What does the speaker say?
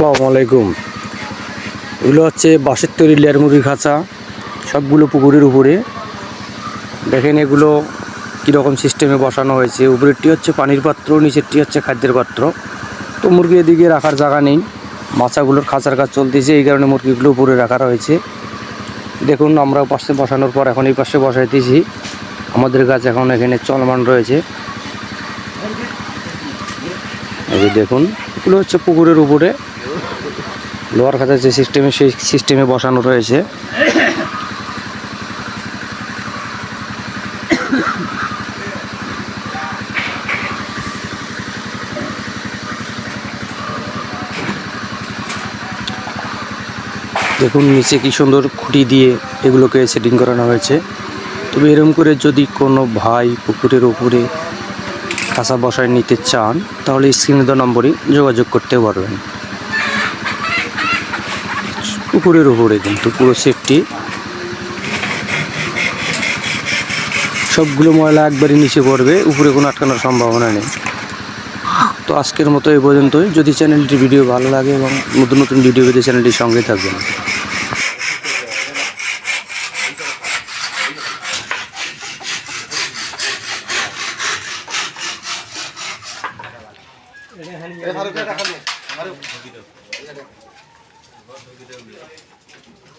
আসসালামু আলাইকুম। এগুলো হচ্ছে বাঁশের তৈরি লেয়ার খাঁচা, সবগুলো পুকুরের উপরে। দেখেন এগুলো কীরকম সিস্টেমে বসানো হয়েছে। উপরেরটি হচ্ছে পানির পাত্র, নিচেরটি হচ্ছে খাদ্যের পাত্র। তো মুরগি এদিকে রাখার জায়গা নেই। মাছাগুলোর খাঁচার কাজ চলতেছে, এই কারণে মুরগিগুলো উপরে রাখা রয়েছে। দেখুন, আমরা পাশে বসানোর পর এখন এই পাশে বসাইতেছি। আমাদের গাছ এখন এখানে চলমান রয়েছে। দেখুন, এগুলো হচ্ছে পুকুরের উপরে। লোহার খাতার যে সিস্টেমে সেই সিস্টেমে বসানো রয়েছে। দেখুন, নিচে কি সুন্দর খুঁটি দিয়ে এগুলোকে সেটিং করানো হয়েছে। তবে এরকম করে যদি কোনো ভাই পুকুরের উপরে খাঁচা বসায় নিতে চান, তাহলে স্ক্রিনে দেওয়া নম্বরই যোগাযোগ করতে পারবেন। পুকুরের উপরে কিন্তু পুরো সেফটি সবগুলো ময়লা একবারই নিচে পড়বে, উপরে কোনো আটকানোর সম্ভাবনা নেই। তো আজকের মতো এই পর্যন্তই। যদি চ্যানেলটির ভিডিও ভালো লাগে এবং নতুন নতুন ভিডিও পেতে চ্যানেলটির সঙ্গে থাকবেন। এটা Bak,